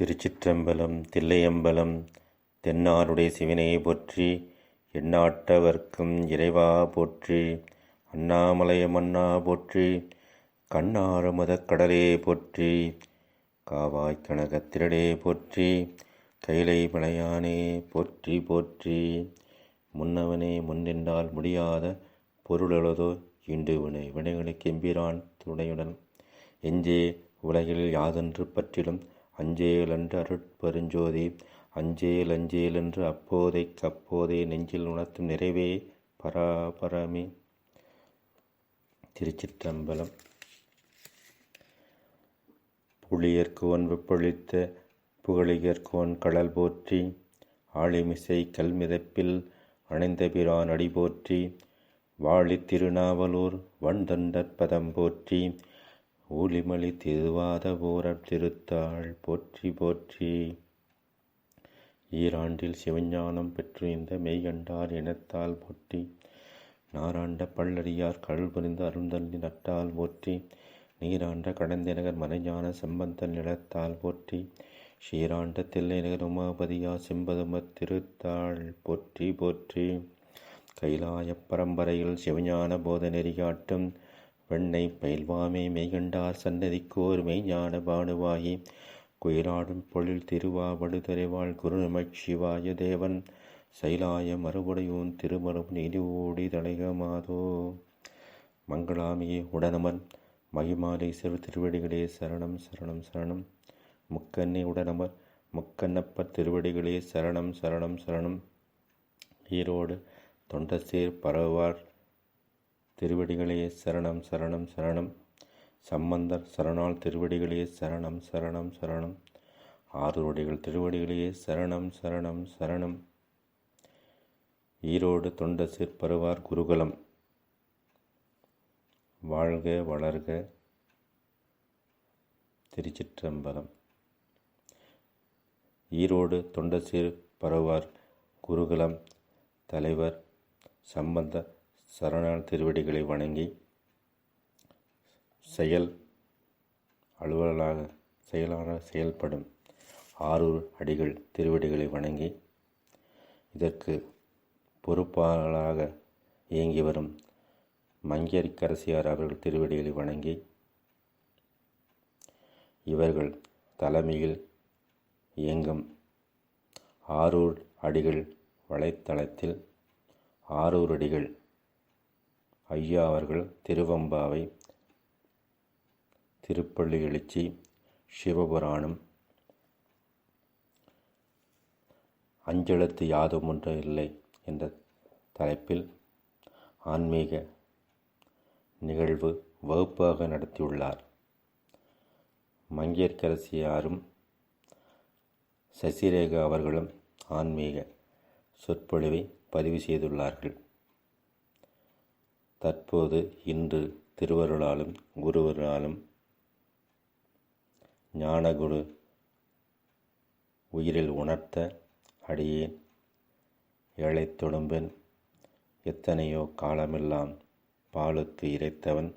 திருச்சிற்றம்பலம் தில்லையம்பலம் தென்னாருடைய சிவனையை போற்றி எண்ணாட்டவர்க்கும் இறைவா போற்றி அண்ணாமலையமன்னா போற்றி கண்ணார மதக்கடலே போற்றி காவாய் கனகத்திரடே போற்றி கைலை மலையானே போற்றி போற்றி. முன்னவனே முன்னின்றால் முடியாத பொருளதோ இண்டு வினை வினைகளுக்கு எம்பிரான் துணையுடன். எஞ்சே உலகில் யாதொன்று பற்றிலும் அஞ்சேல் என்று அருட்பெருஞ்சோதி அஞ்சேல் அஞ்சேல் என்று அப்போதைக்கு அப்போதே நெஞ்சில் உணர்த்தும் நிறைவே பராபரமே. திருச்சிற்றம்பலம். புளியர்கோன் வெப்பொழித்த புகழியர்கோன் கடல் போற்றி ஆளிமிசை கல்மிதப்பில் அணைந்த பிரான் அடி போற்றி வாழி திருநாவலூர் வண்டந்தற்பதம் போற்றி ஊழிமொழி திருவாத பூரத் திருத்தாள். போற்றி போற்றி. ஈராண்டில் சிவஞானம் பெற்று இந்த மெய்கண்டார் இனத்தால் போற்றி. நாராண்ட பல்லடியார் கடல் புரிந்து அருந்தள்ளி நட்டால் போற்றி. நீராண்ட கடந்தநகர் மறைஞான செம்பந்தன் நிலத்தால் போற்றி. ஸ்ரீராண்ட தில்லைநகர் உமாபதியா செம்பதும திருத்தாள். போற்றி போற்றி. கைலாய பரம்பரையில் சிவஞான போத நெறிகாட்டும் வெண்ணை பயில்வாமே மெய்கண்டார் சன்னதிக்கோர் மெய்ஞான பானுவாகி குயிலாடும் பொழில் திருவாவடுதறைவாள் குருநமச் சிவாய தேவன். சைலாய மறுபடையூன் திருமரும் நீதிவோடி தளைகமாதோ மங்களாமியே உடனமன் மகிமாலை சிறு திருவடிகளே சரணம் சரணம் சரணம். முக்கண்ணி உடனமர் முக்கண்ணப்பர் திருவடிகளே சரணம் சரணம் சரணம். ஈரோடு தொண்டசீர் பரவார் திருவடிகளே சரணம் சரணம் சரணம். சம்பந்தர் சரணால் திருவடிகளே சரணம் சரணம் சரணம். ஆறுவடிகள் திருவடிகளே சரணம் சரணம் சரணம். ஈரோடு தொண்ட பருவார் குருகுலம். வாழ்க வளர்க. திருச்சிற்றம்பலம். ஈரோடு தொண்டசீர் பரவார் குருகுலம் தலைவர் சம்பந்த சரணால் திருவடிகளை வணங்கி செயல் அலுவலாக செயலாக செயல்படும் ஆரூர் அடிகள் திருவடிகளை வணங்கி இதற்கு பொறுப்பாளராக இயங்கி வரும் மங்கியரிக்கரசியார் அவர்கள் திருவடிகளை வணங்கி இவர்கள் தலைமையில் இயங்கும் ஆரூர் அடிகள் வலைத்தளத்தில் ஆரூர் அடிகள் ஐயா அவர்கள் திருவம்பாவை திருப்பள்ளி எழுச்சி சிவபுராணம் அஞ்செழுத்து யாதும் ஒன்று இல்லை என்ற தலைப்பில் ஆன்மீக நிகழ்வு வகுப்பாக நடத்தியுள்ளார். மங்கையர்க்கரசியாரும் சசிரேகா அவர்களும் ஆன்மீக சொற்பொழிவை பதிவு செய்துள்ளார்கள். தற்போது இன்று திருவருளாலும் குருவருளாலும் ஞானகுரு உயிரில் உணர்த்த அடியேன். ஏழை தொடும்பன் எத்தனையோ காலமெல்லாம் பாலுக்கு இறைத்தவன்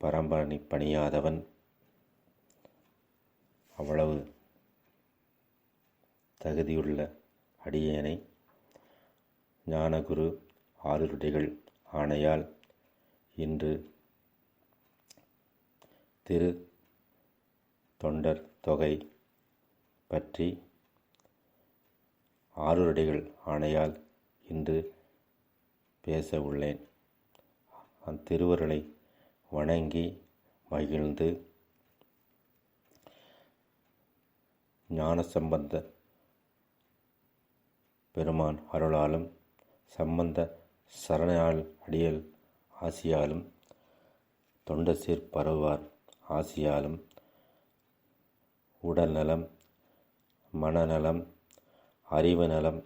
பரம்பரணி பணியாதவன். அவ்வளவு தகுதியுள்ள அடியேனை ஞானகுரு ஆறுருடைகள் ஆணையால் இன்று திரு தொண்டர் தொகை பற்றி ஆறுரடிகள் ஆணையால் இன்று பேச உள்ளேன். அத்திருவர்களை வணங்கி மகிழ்ந்து ஞானசம்பந்த பெருமான் அருளாலும் சம்பந்த சரணால் அடியல் ஆசியாலும் தொண்டசீர் பரவார் ஆசியாலும் உடல் நலம் மனநலம் அறிவு நலம்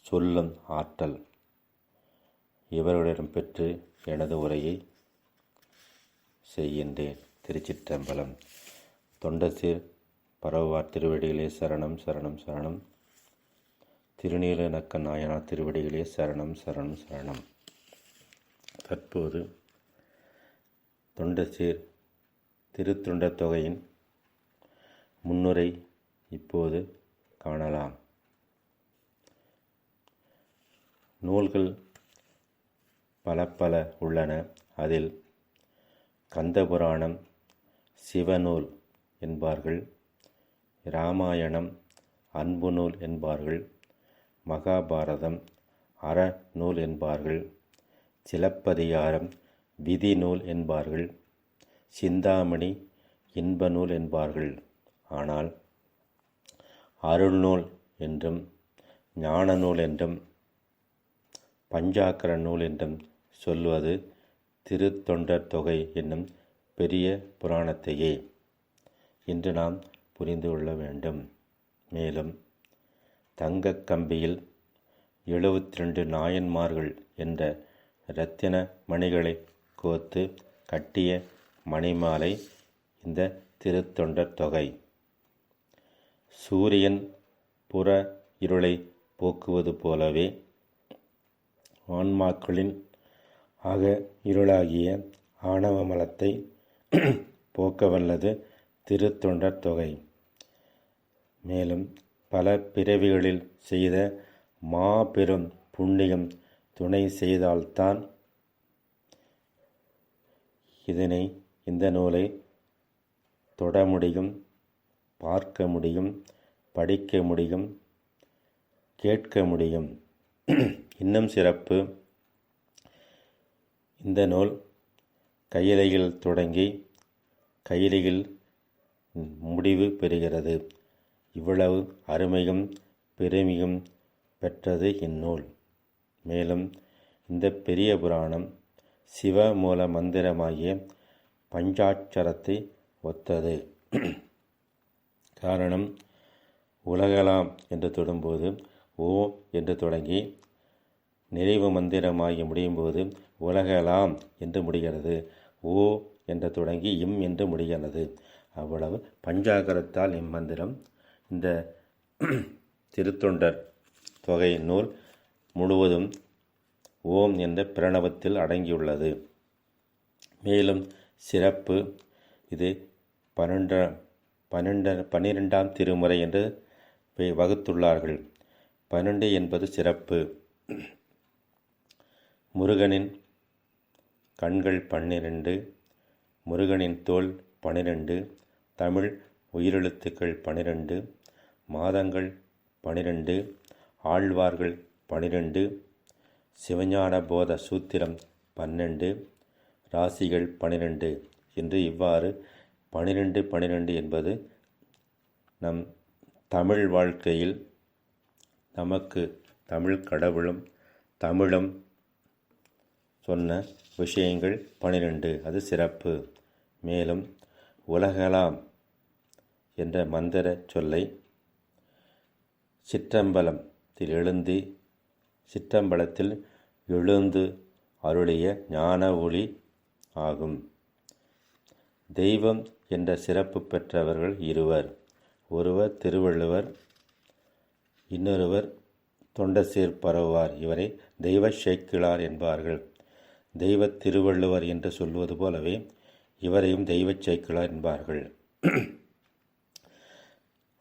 சொல்லும் ஆற்றல் இவர்களிடம் பெற்று எனது உரையை செய்கின்றேன். திருச்சிற்றம்பலம். தொண்டசீர் பரவார் திருவடிகளே சரணம் சரணம் சரணம். திருநீலநக்க நாயனா திருவடிகளே சரணம் சரணம் சரணம். தற்போது தொண்டசீர் திருத்தொண்ட தொகையின் முன்னுரை இப்போது காணலாம். நூல்கள் பல பல உள்ளன. அதில் கந்தபுராணம் சிவநூல் என்பார்கள் இராமாயணம் அன்பு நூல் என்பார்கள் மகாபாரதம் அறநூல் என்பார்கள். சிலப்பதிகாரம் விதி நூல் என்பார்கள். சிந்தாமணி இன்ப நூல் என்பார்கள். ஆனால் அருள்நூல் என்றும் ஞான நூல் என்றும் பஞ்சாக்கர நூல் என்றும் சொல்வது திருத்தொண்டர் தொகை என்னும் பெரிய புராணத்தையே இன்று நாம் புரிந்து கொள்ள வேண்டும். மேலும் தங்கக் கம்பியில் எழுபத்தி ரெண்டு நாயன்மார்கள் என்ற இரத்தின மணிகளை கோத்து கட்டிய மணிமாலை இந்த திருத்தொண்டர் தொகை. சூரியன் புற இருளை போக்குவது போலவே ஆன்மாக்களின் ஆக இருளாகிய ஆணவ மலத்தை போக்க வல்லது திருத்தொண்டர் தொகை. மேலும் பல பிறவிகளில் செய்த மாபெரும் புண்ணியம் துணை செய்தால்தான் இதனை இந்த நூலை தொட முடியும் பார்க்க முடியும் படிக்க முடியும் கேட்க முடியும். இன்னும் சிறப்பு இந்த நூல் கையிலையில் தொடங்கி கையிலையில் முடிவு பெறுகிறது. இவ்வளவு அருமையும் பெருமையும் பெற்றது இந்நூல். மேலும் இந்த பெரிய புராணம் சிவ மூல மந்திரமாகிய பஞ்சாட்சரத்தை ஒத்தது. காரணம் உலகலாம் என்று தொடும்போது ஓ என்று தொடங்கி நிறைவு மந்திரமாகி முடியும் போது உலகலாம் என்று முடிகிறது. ஓ என்று தொடங்கி இம் என்று முடிகிறது. அவ்வளவு பஞ்சாகரத்தால் இம்மந்திரம் இந்த திருத்தொண்டர் தொகை நூல் முழுவதும் ஓம் என்ற பிரணவத்தில் அடங்கியுள்ளது. மேலும் சிறப்பு இது பன்னெண்ட பன்னெண்ட பன்னிரெண்டாம் திருமுறை என்று வகுத்துள்ளார்கள். பன்னெண்டு என்பது சிறப்பு. முருகனின் கண்கள் பன்னிரண்டு முருகனின் தோல் பன்னிரண்டு தமிழ் உயிரெழுத்துக்கள் பனிரெண்டு மாதங்கள் பனிரெண்டு ஆழ்வார்கள் பனிரெண்டு சிவஞான போத சூத்திரம் பன்னெண்டு ராசிகள் பனிரெண்டு என்று இவ்வாறு பனிரெண்டு பனிரெண்டு என்பது நம் தமிழ் வாழ்க்கையில் நமக்கு தமிழ் கடவுளும் தமிழும் சொன்ன விஷயங்கள் பனிரெண்டு. அது சிறப்பு. மேலும் உலகலாம் என்ற மந்திர சொல்லை சிற்றம்பலத்தில் எழுந்தி சிற்றம்பலத்தில் எழுந்து அருளிய ஞான ஒளி ஆகும். தெய்வம் என்ற சிறப்பு பெற்றவர்கள் இருவர். ஒருவர் திருவள்ளுவர் இன்னொருவர் தொண்டசீர் பரவுவார். இவரை தெய்வ ஷேக்கிழார் என்பார்கள். தெய்வ திருவள்ளுவர் என்று சொல்வது போலவே இவரையும் தெய்வ சேக்கிழார் என்பார்கள்.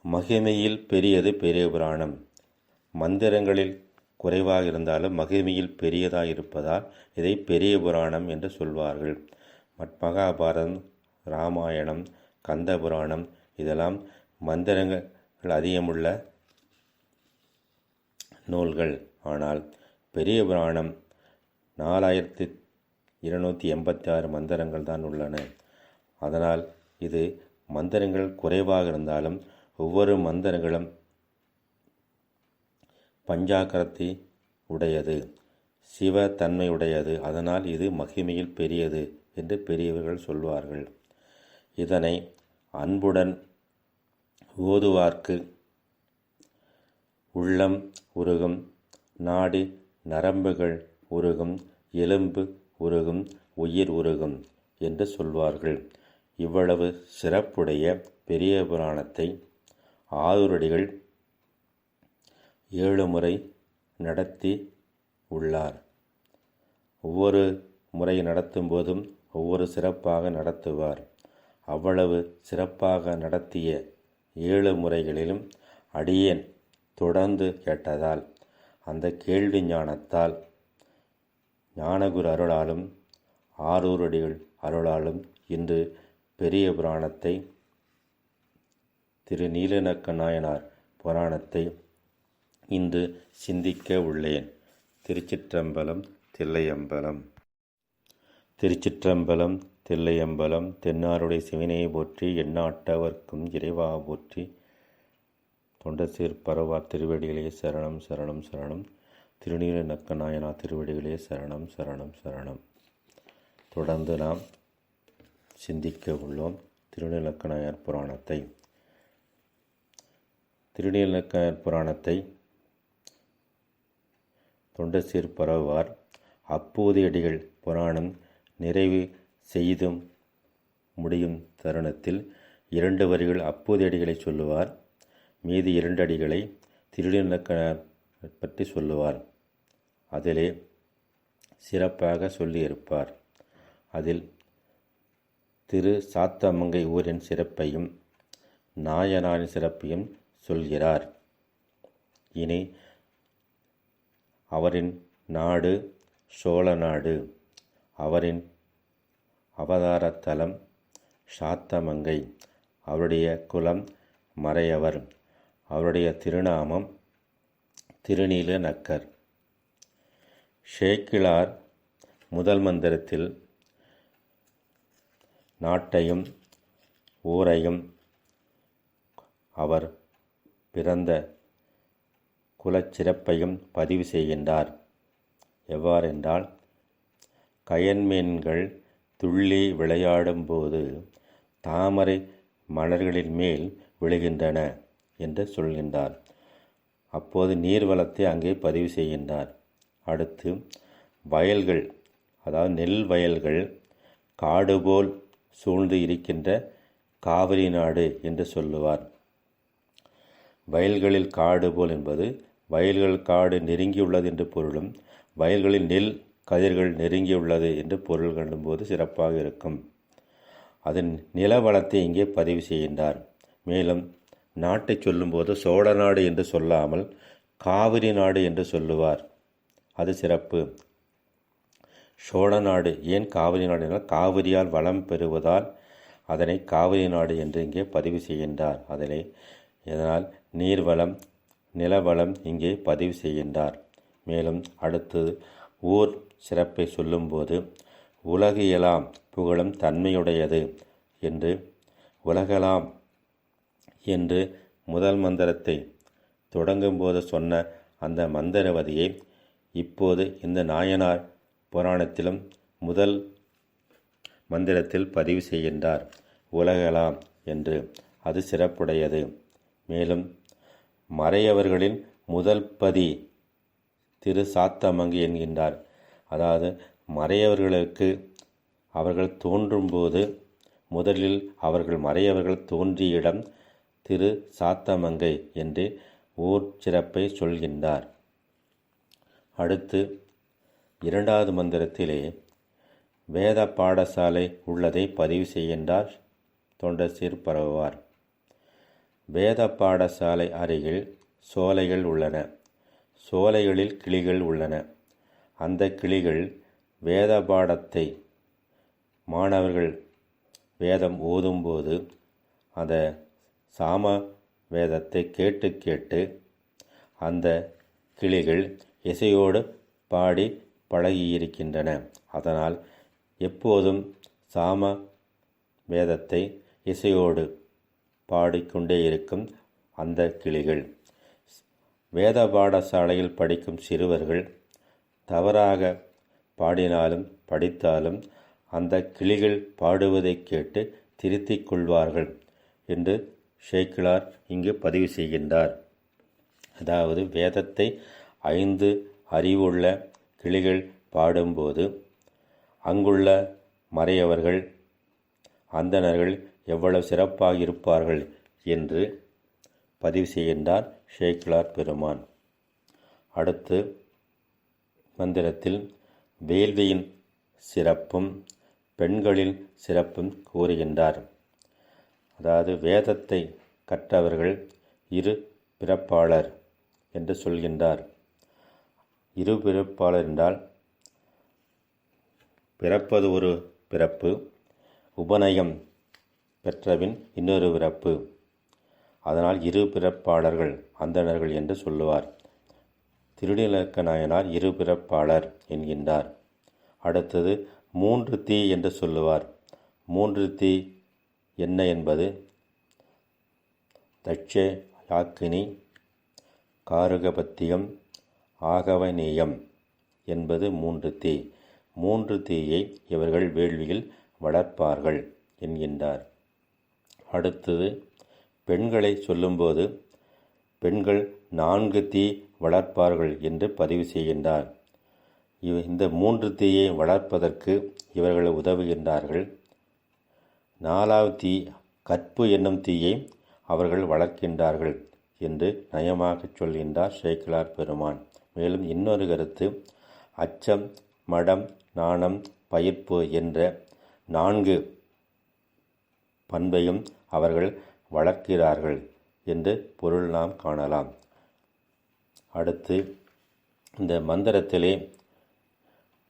மகிமையில் பெரியது பெரிய புராணம். மந்திரங்களில் குறைவாக இருந்தாலும் மகிமையில் பெரியதாக இருப்பதால் இதை பெரிய புராணம் என்று சொல்வார்கள். மகாபாரதம் ராமாயணம் கந்த புராணம் இதெல்லாம் மந்திரங்கள் அதிகமுள்ள நூல்கள். ஆனால் பெரிய புராணம் நாலாயிரத்தி இருநூற்றி எண்பத்தி ஆறு மந்திரங்கள் தான் உள்ளன. அதனால் இது மந்திரங்கள் குறைவாக இருந்தாலும் ஒவ்வொரு மந்திரங்களும் பஞ்சாக்கரத்தை உடையது சிவ தன்மை உடையது அதனால் இது மகிமையில் பெரியது என்று பெரியவர்கள் சொல்வார்கள். இதனை அன்புடன் ஓதுவார்க்கு. உள்ளம் உருகும் நாடி நரம்புகள் உருகும் எலும்பு உருகும் உயிர் உருகும் என்று சொல்வார்கள். இவ்வளவு சிறப்புடைய பெரிய புராணத்தை ஆதுரடிகள் ஏழு முறை நடத்தி உள்ளார். ஒவ்வொரு முறை நடத்தும் போதும் ஒவ்வொரு சிறப்பாக நடத்துவார். அவ்வளவு சிறப்பாக நடத்திய ஏழு முறைகளிலும் அடியேன் தொடர்ந்து கேட்டதால் அந்த கேள்வி ஞானத்தால் ஞானகுரு அருளாலும் ஆரூரடிகள் அருளாலும் இன்று பெரிய புராணத்தை திரு நீலநக்க நாயனார் புராணத்தை இன்று சிந்திக்க உள்ளேன். திருச்சிற்றம்பலம் தில்லையம்பலம். திருச்சிற்றம்பலம் தில்லையம்பலம் தென்னாருடைய சிவனையை போற்றி எண்ணாட்டவர்க்கும் இறைவா போற்றி தொண்டசீர் பரவா திருவடிகளே சரணம் சரணம் சரணம். திருநீல நக்க திருவடிகளே சரணம் சரணம் சரணம். தொடர்ந்து நாம் சிந்திக்க உள்ளோம் திருநீலக்கநாயர் புராணத்தை. திருநீலக்கர் புராணத்தை தொண்டசீர் பரவார் அப்போதையடிகள் புராணம் நிறைவு செய்தும் முடியும் தருணத்தில் இரண்டு வரிகள் அப்போதையடிகளை சொல்லுவார். மீதி இரண்டு அடிகளை திருநீலக்கர் பற்றி சொல்லுவார். அதிலே சிறப்பாக சொல்லியிருப்பார். அதில் திரு சாத்தமங்கை ஊரின் சிறப்பையும் நாயனாரின் சிறப்பையும் சொல்கிறார். இனி அவரின் நாடு சோழ நாடு. அவரின் அவதாரத்தலம் சாத்தமங்கை. அவருடைய குலம் மறையவர். அவருடைய திருநாமம் திருநீல நக்கர். ஷேக்கிழார் முதல் மந்திரத்தில் நாட்டையும் ஊரையும் அவர் பிறந்த குலச்சிறப்பையும் பதிவு செய்கின்றார். எவ்வாறென்றால் கயன்மீன்கள் துள்ளி விளையாடும்போது தாமரை மலர்களின் மேல் விழுகின்றன என்று சொல்கின்றார். அப்போது நீர்வளத்தை அங்கே பதிவு செய்கின்றார். அடுத்து வயல்கள் அதாவது நெல் வயல்கள் காடு போல் சூழ்ந்து இருக்கின்ற காவிரி நாடு என்று சொல்லுவார். வயல்களில் காடு போல் என்பது வயல்கள் காடு நெருங்கியுள்ளது என்று பொருளும் வயல்களில் நெல் கதிர்கள் நெருங்கியுள்ளது என்று பொருள் கண்டும்போது சிறப்பாக இருக்கும். அதன் நிலவளத்தை இங்கே பதிவு செய்கின்றார். மேலும் நாட்டை சொல்லும்போது சோழ நாடு என்று சொல்லாமல் காவிரி நாடு என்று சொல்லுவார். அது சிறப்பு. சோழ நாடு ஏன் காவிரி நாடு என்றால் காவிரியால் வளம் பெறுவதால் அதனை காவிரி நாடு என்று இங்கே பதிவு செய்கின்றார். அதிலே இதனால் நீர்வளம் நிலவளம் இங்கே பதிவு செய்கின்றார். மேலும் அடுத்து ஊர் சிறப்பை சொல்லும்போது உலகியலாம் புகழும் தன்மையுடையது என்று உலகலாம் என்று முதல் மந்திரத்தை தொடங்கும்போது சொன்ன அந்த மந்திரவதியை இப்போது இந்த நாயனார் புராணத்திலும் முதல் மந்திரத்தில் பதிவு செய்கின்றார். உலகலாம் என்று அது சிறப்புடையது மேலும் மறையவர்களின் முதல் பதி திரு சாத்தமங்கு என்கின்றார். அதாவது மறையவர்களுக்கு அவர்கள் தோன்றும்போது முதலில் அவர்கள் மறையவர்கள் தோன்றிய இடம் திரு சாத்தமங்கை என்று ஊர் சிறப்பை சொல்கின்றார். அடுத்து இரண்டாவது மந்திரத்திலே வேத பாடசாலை உள்ளதை பதிவு செய்கின்றார் தொண்டசீர் பரவுவார் வேத பாடசாலை அருகில் சோலைகள் உள்ளன. சோலைகளில் கிளிகள் உள்ளன. அந்த கிளிகள் வேத பாடத்தை மாணவர்கள் வேதம் ஓதும்போது அந்த சாம வேதத்தை கேட்டு கேட்டு அந்த கிளிகள் இசையோடு பாடி பழகியிருக்கின்றன. அதனால் எப்போதும் சாம வேதத்தை இசையோடு பாடிக்கொண்டே இருக்கும் அந்த கிளிகள். வேத பாடசாலையில் படிக்கும் சிறுவர்கள் தவறாக பாடினாலும் படித்தாலும் அந்த கிளிகள் பாடுவதை கேட்டு திருத்திக் கொள்வார்கள் என்று ஷேக்கிலார் இங்கு பதிவு செய்கின்றார். அதாவது வேதத்தை ஐந்து அறிவுள்ள கிளிகள் பாடும்போது அங்குள்ள மறையவர்கள் அந்தணர்கள் எவ்வளவு சிறப்பாக இருப்பார்கள் என்று பதிவு செய்கின்றார் ஷேக்லார் பெருமான். அடுத்து மந்திரத்தில் வேள்வியின் சிறப்பும் பெண்களின் சிறப்பும் கூறுகின்றார். அதாவது வேதத்தை கற்றவர்கள் இரு பிறப்பாளர் என்று சொல்கின்றார். இரு பிறப்பாளர் என்றால் பிறப்பது ஒரு பிறப்பு உபநயம் பெற்றபின் இன்னொரு பிறப்பு. அதனால் இரு பிறப்பாளர்கள் அந்தணர்கள் என்று சொல்லுவார். திருநிலக்க நாயனார் இரு பிறப்பாளர் என்கின்றார். அடுத்தது மூன்று தீ என்று சொல்லுவார். மூன்று தீ என்ன என்பது? தட்சே யாக்கினி காருகபத்தியம் ஆகவநேயம் என்பது மூன்று தீ. மூன்று தீயை இவர்கள் வேள்வியில் வளர்ப்பார்கள் என்கின்றார். அடுத்தது பெண்களை சொல்லும்போது பெண்கள் நான்கு தீ வளர்ப்பார்கள் என்று பதிவு செய்கின்றார். இவ இந்த மூன்று தீயை வளர்ப்பதற்கு இவர்கள் உதவுகின்றார்கள். நாலாவது தீ கற்பு என்னும் தீயை அவர்கள் வளர்க்கின்றார்கள் என்று நயமாகச் சொல்கின்றார் ஷேக்கிலார் பெருமான். மேலும் இன்னொரு கருத்து அச்சம் மடம் நாணம் பயிர்ப்பு என்ற நான்கு பண்பையும் அவர்கள் வளர்க்கிறார்கள் என்று பொருள் நாம் காணலாம். அடுத்து இந்த மந்திரத்திலே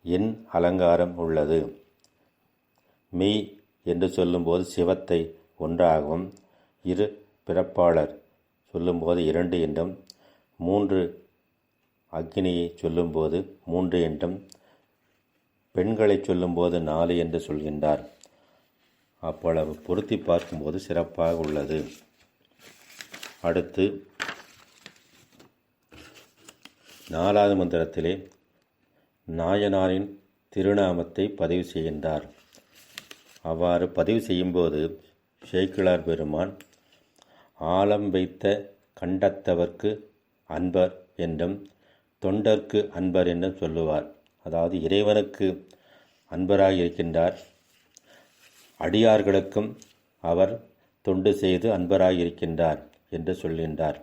எண் அலங்காரம் உள்ளது. மெய் என்று சொல்லும்போது சிவத்தை ஒன்றாகவும் இரு பிறப்பாளர் சொல்லும்போது இரண்டு என்றும் மூன்று அக்னியை சொல்லும்போது மூன்று என்றும் பெண்களை சொல்லும்போது நாலு என்று சொல்கின்றார். அப்பளவு. பொருத்தி பார்க்கும்போது சிறப்பாக உள்ளது. அடுத்து நாலாவது மந்திரத்திலே நாயனாரின் திருநாமத்தை பதிவு செய்கின்றார். அவ்வாறு பதிவு செய்யும்போது ஷேக்கிழார் பெருமான் ஆலம் வைத்த கண்டத்தவர்க்கு அன்பர் என்றும் தொண்டர்க்கு அன்பர் என்றும் சொல்லுவார். அதாவது இறைவனுக்கு அன்பராக இருக்கின்றார். அடியார்களுக்கும் அவர் தொண்டு செய்து அன்பராக இருக்கின்றார் என்று சொல்கின்றார்.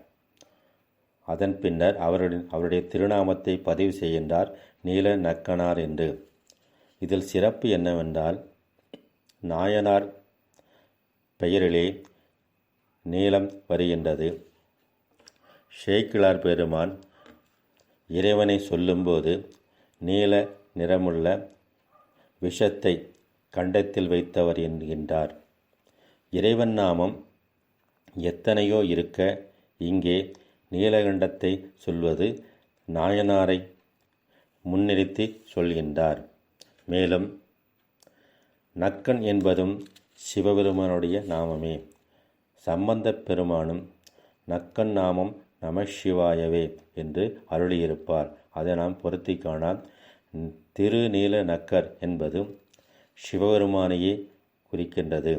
அதன் பின்னர் அவருடைய அவருடைய திருநாமத்தை பதிவு செய்கின்றார் நீல நக்கனார் என்று. இதில் சிறப்பு என்னவென்றால் நாயனார் பெயரிலே நீளம் வருகின்றது. ஷேக்கிழார் பெருமான் இறைவனை சொல்லும்போது நீல நிறமுள்ள விஷத்தை கண்டத்தில் வைத்தவர் என்கின்றார் இறைவன் நாமம் எத்தனையோ இருக்க இங்கே நீலகண்டத்தை சொல்வது நாயனாரை முன்னிறுத்தி சொல்கின்றார் மேலும் நக்கன் என்பதும் சிவபெருமானுடைய நாமமே. சம்பந்தப் பெருமானும் நக்கன் நாமம் நமசிவாயவே என்று அருளியிருப்பார். அதை நாம் பொருத்தி காணால் திருநீல நக்கர் என்பதும் சிவபெருமானையே குறிக்கின்றது.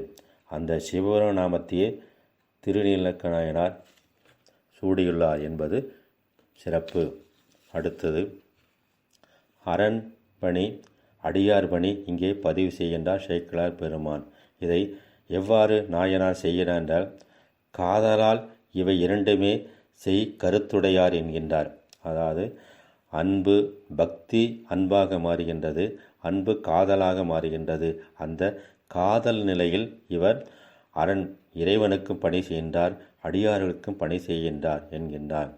அந்த சிவபெரும நாமத்தையே திருநீலக்கநாயனார் சூடியுள்ளார் என்பது சிறப்பு. அடுத்தது அரண் பணி அடியார் பணி இங்கே பதிவு செய்கின்றார் ஷேக்கிலார் பெருமான். இதை எவ்வாறு நாயனார் செய்கிறார் என்றால் காதலால் இவை இரண்டுமே செய் கருத்துடையார் என்கின்றார். அதாவது அன்பு பக்தி அன்பாக மாறுகின்றது. அன்பு காதலாக மாறுகின்றது. அந்த காதல் நிலையில் இவர் அரண் இறைவனுக்கும் பணி செய்கின்றார் அடியார்களுக்கும் பணி செய்கின்றார் என்கின்றார்.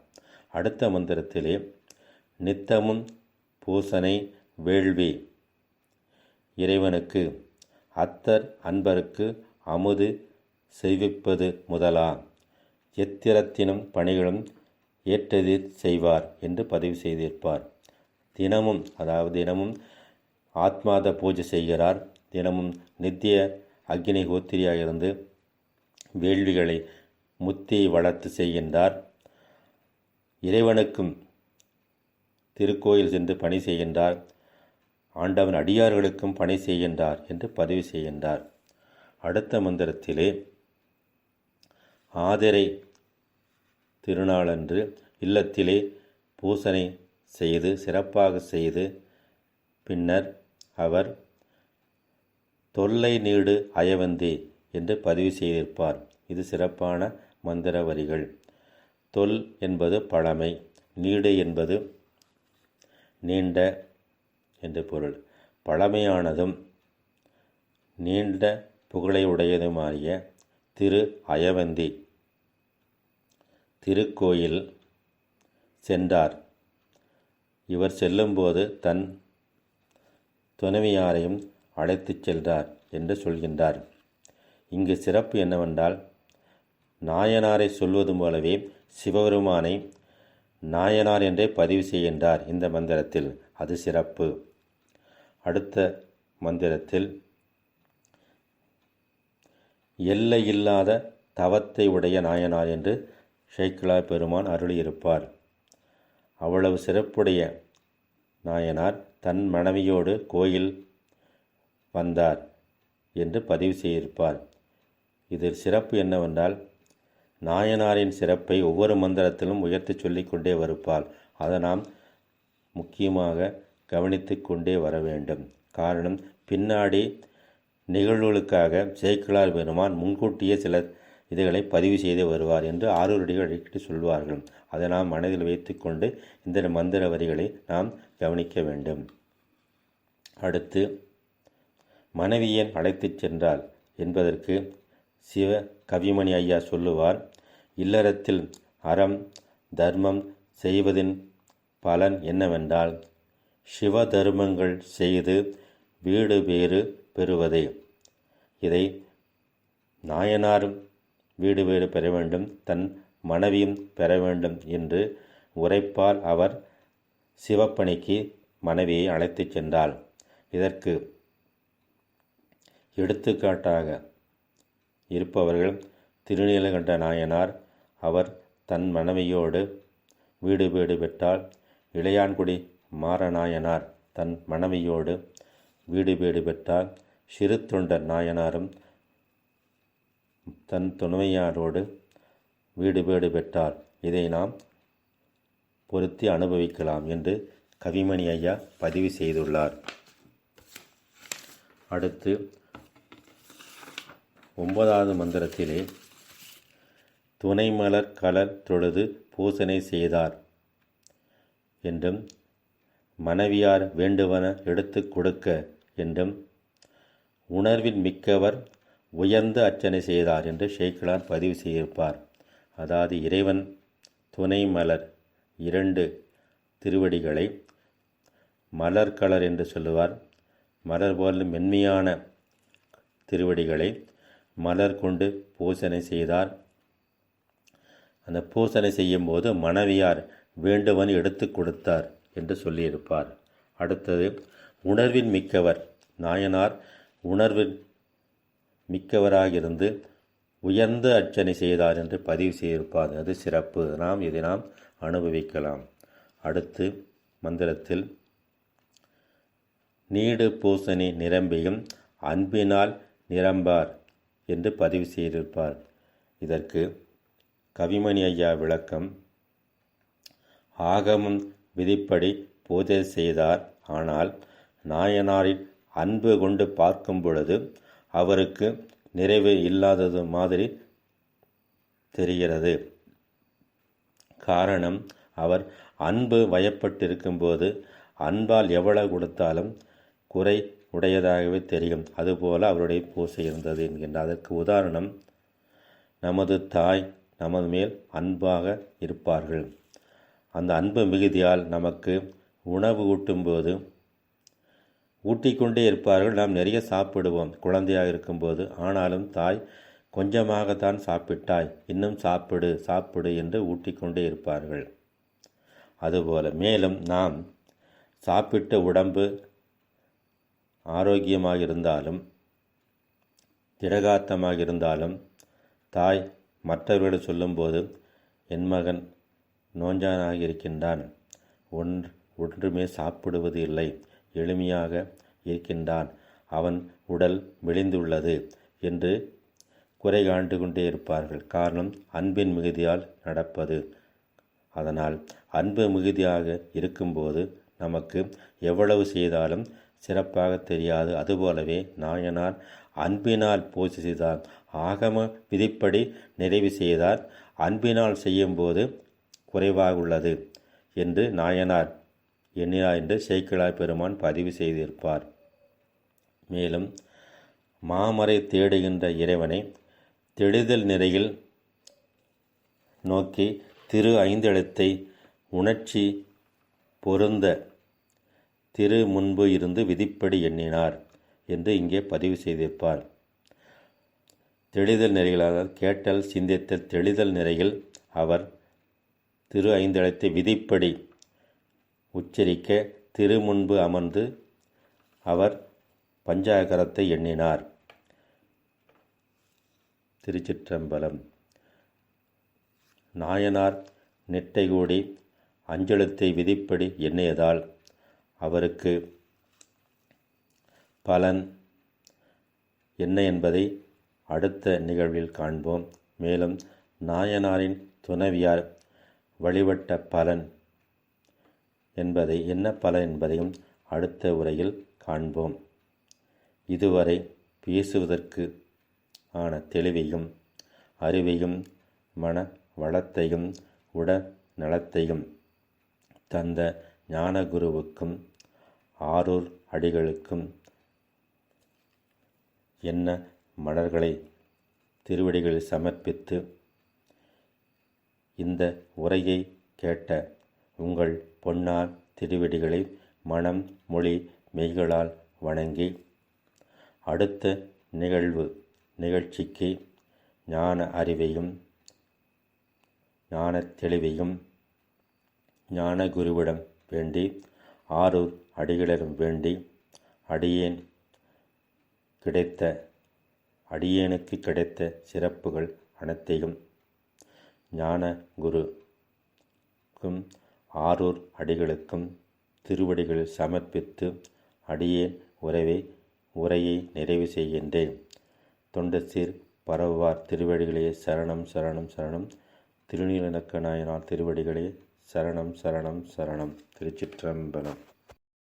அடுத்த மந்திரத்திலே நித்தமும் பூசனை வேள்வி. இறைவனுக்கு அத்தர் அன்பருக்கு அமுது செய்விப்பது முதலா? எத்திரத்தினும் பணிகளும் ஏற்றதில் செய்வார் என்று பதிவு செய்திருப்பார். தினமும் அதாவது தினமும் ஆத்மாத பூஜை செய்கிறார். தினமும் நித்திய அக்னி கோத்திரியாக இருந்து வேள்விகளை முத்தி வளர்த்து செய்கின்றார். இறைவனுக்கும் திருக்கோயில் சென்று பணி செய்கின்றார். ஆண்டவன் அடியார்களுக்கும் பணி செய்கின்றார் என்று பதிவு செய்கின்றார். அடுத்த மந்திரத்திலே ஆதிரை திருநாளன்று இல்லத்திலே பூசனை செய்து சிறப்பாக செய்து பின்னர் அவர் தொல்லை நீடு அயவந்தி என்று பதிவு செய்திருப்பார். இது சிறப்பான மந்திர வரிகள். தொல் என்பது பழமை நீடு என்பது நீண்ட என்று பொருள். பழமையானதும் நீண்ட புகழை உடையதுமாறிய திரு அயவந்தி திருக்கோயில் சென்றார். இவர் செல்லும்போது தன் துணைவியாரையும் அழைத்துச் சென்றார் என்று சொல்கின்றார். இங்கு சிறப்பு என்னவென்றால் நாயனாரை சொல்வது போலவே சிவபெருமானை நாயனார் என்றே பதிவு செய்கின்றார் இந்த மந்திரத்தில். அது சிறப்பு. அடுத்த மந்திரத்தில் எல்லை இல்லாத தவத்தை உடைய நாயனார் என்று ஷேக்லா பெருமான் அருளியிருப்பார். அவ்வளவு சிறப்புடைய நாயனார் தன் மனைவியோடு கோயில் வந்தார் என்று பதிவு செய்திருப்பார். இதில் சிறப்பு என்னவென்றால் நாயனாரின் சிறப்பை ஒவ்வொரு மந்திரத்திலும் உயர்த்தி சொல்லிக்கொண்டே வருப்பார். அதை நாம் முக்கியமாக கவனித்து கொண்டே வர வேண்டும். காரணம் பின்னாடி நிகழ்வுகளுக்காக சேக்கிழார் பெருமான் முன்கூட்டியே சில இதுகளை பதிவு செய்து வருவார் என்று ஆரூரடிகள் அடிக்கடி சொல்வார்கள். அதை நாம் மனதில் வைத்துக்கொண்டு இந்த மந்திர வரிகளை நாம் கவனிக்க வேண்டும். அடுத்து மனைவியன் அழைத்துச் சென்றார் என்பதற்கு சிவ கவிமணி ஐயா சொல்லுவார் இல்லறத்தில் அறம் தர்மம் செய்வதின் பலன் என்னவென்றால் சிவ தர்மங்கள் செய்து வீடு பேறு பெறுவதே. இதை நாயனாரும் வீடு வீடு பெற வேண்டும் தன் மனைவியும் பெற வேண்டும் என்று உரைப்பால் அவர். சிவப்பணிக்கு மனைவியை அழைத்துச் சென்றாள். இதற்கு எடுத்துக்காட்டாக இருப்பவர்கள் திருநீலகண்ட நாயனார் அவர் தன் மனைவியோடு வீடு வீடு பெற்றால் இளையான்குடி மாறநாயனார் தன் மனைவியோடு வீடு வீடு பெற்றால் சிறு தொண்டர் நாயனாரும் தன் துணையாரோடு வீடு வீடு பெற்றார். இதை நாம் பொருத்தி அனுபவிக்கலாம் என்று கவிமணி ஐயா பதிவு செய்துள்ளார். அடுத்து ஒன்பதாவது மந்திரத்திலே துணைமலர் கலர் தொழுது பூசனை செய்தார் என்றும் மனைவியார் வேண்டுவன எடுத்து கொடுக்க என்றும் உணர்வின் மிக்கவர் உயர்ந்து அர்ச்சனை செய்தார் என்று ஷேக்கிலார் பதிவு செய்திருப்பார். அதாவது இறைவன் துணை மலர் இரண்டு திருவடிகளை மலர் கலர் என்று சொல்லுவார். மலர் போல மென்மையான திருவடிகளை மலர் கொண்டு பூசனை செய்தார். அந்த பூசனை செய்யும்போது மனைவியார் வேண்டுவன் எடுத்து கொடுத்தார் என்று சொல்லியிருப்பார். அடுத்தது உணர்வின் மிக்கவர் நாயனார் உணர்வின் மிக்கவராக உயர்ந்த அர்ச்சனை செய்தார் என்று பதிவு செய்திருப்பார். அது சிறப்பு. நாம் இதை நாம் அனுபவிக்கலாம். அடுத்து மந்திரத்தில் நீடு பூசணி நிரம்பியும் அன்பினால் நிரம்பார் என்று பதிவு செய்திருப்பார். இதற்கு கவிமணி ஐயா விளக்கம் ஆகமம் விதிப்படி பூஜை செய்தார். ஆனால் நாயனாரின் அன்பு கொண்டு பார்க்கும் பொழுது அவருக்கு நிறைவு இல்லாதது மாதிரி தெரிகிறது. காரணம் அவர் அன்பு வயப்பட்டிருக்கும்போது அன்பால் எவ்வளவு கொடுத்தாலும் குறை உடையதாகவே தெரியும். அதுபோல அவருடைய பூசை இருந்தது என்கின்ற அதற்கு உதாரணம் நமது தாய் நமது மேல் அன்பாக இருப்பார்கள். அந்த அன்பு மிகுதியால் நமக்கு உணவு ஊட்டும்போது ஊட்டிக்கொண்டே இருப்பார்கள். நாம் நிறைய சாப்பிடுவோம். குழந்தையாக இருக்கும்போது. ஆனாலும் தாய் கொஞ்சமாகத்தான் சாப்பிட்டாய். இன்னும் சாப்பிடு சாப்பிடு என்று ஊட்டிக்கொண்டே இருப்பார்கள். அதுபோல மேலும் நாம் சாப்பிட்ட உடம்பு ஆரோக்கியமாக இருந்தாலும் திடகாத்தமாக இருந்தாலும் தாய் மற்றவர்களிடம் சொல்லும்போது என் மகன் நோஞ்சானாக இருக்கின்றான். ஒன்று ஒன்றுமே சாப்பிடுவது இல்லை. எளிமையாக இருக்கின்றான். அவன் உடல் மெலிந்துள்ளது என்று குறை காண்டு கொண்டே இருப்பார்கள். காரணம் அன்பின் மிகுதியால் நடப்பது. அதனால் அன்பு மிகுதியாக இருக்கும்போது நமக்கு எவ்வளவு செய்தாலும் சிறப்பாக தெரியாது. அதுபோலவே நாயனார் அன்பினால் பூஜை செய்தார். ஆகம விதிப்படி நிறைவு செய்தார். அன்பினால் செய்யும்போது குறைவாக உள்ளது என்று நாயனார் எண்ணிலா என்று சேக்கிழாய் பெருமான் பதிவு செய்திருப்பார். மேலும் மாமரை தேடுகின்ற இறைவனை தெளிதல் நிறையில் நோக்கி திரு ஐந்தெழுத்தை உணர்ச்சி பொருந்த திரு முன்பு இருந்து விதிப்படி எண்ணினார் என்று இங்கே பதிவு செய்திருப்பார். தெளிதல் நிறைகளான கேட்டல் சிந்தித்தல் தெளிதல் நிறையில் அவர் திரு ஐந்தெழுத்தை விதிப்படி உச்சரிக்க திரு முன்பு அமர்ந்து அவர் பஞ்சாகரத்தை எண்ணினார். திருச்சிற்றம்பலம். நாயனார் நெட்டைகூடி அஞ்சலத்தை விதிப்படி எண்ணியதால் அவருக்கு பலன் என்ன என்பதை அடுத்த நிகழ்வில் காண்போம். மேலும் நாயனாரின் துணைவியார் வழிபட்ட பலன் என்பதை என்ன பலன் என்பதையும் அடுத்த உரையில் காண்போம். இதுவரை பேசுவதற்கு ஆன தெளிவையும் அறிவையும் மன வளத்தையும் உட நலத்தையும் தந்த ஞானகுருவுக்கும் ஆரூர் அடிகளுக்கும் என்ன மலர்களை திருவடிகளில் சமர்ப்பித்து இந்த உரையை கேட்ட உங்கள் பொன்னார் திருவடிகளை மனம் மொழி மெய்களால் வணங்கி. அடுத்த நிகழ்வு நிகழ்ச்சிக்கு ஞான அறிவையும் ஞான தெளிவையும் ஞான குருவிடம் வேண்டி ஆரூர் அடிகளிடம் வேண்டி அடியேன் கிடைத்த அடியேனுக்கு கிடைத்த சிறப்புகள் அனைத்தையும் ஞான குருக்கும் ஆரூர் அடிகளுக்கும் திருவடிகளில் சமர்ப்பித்து அடியேன் உறவை உரையை நிறைவு செய்கின்றேன். தொண்டசீர் பரவுவார் திருவடிகளே சரணம் சரணம் சரணம். திருநீலநக்க நாயனார் திருவடிகளே சரணம் சரணம் சரணம். திருச்சிற்றம்பலம்.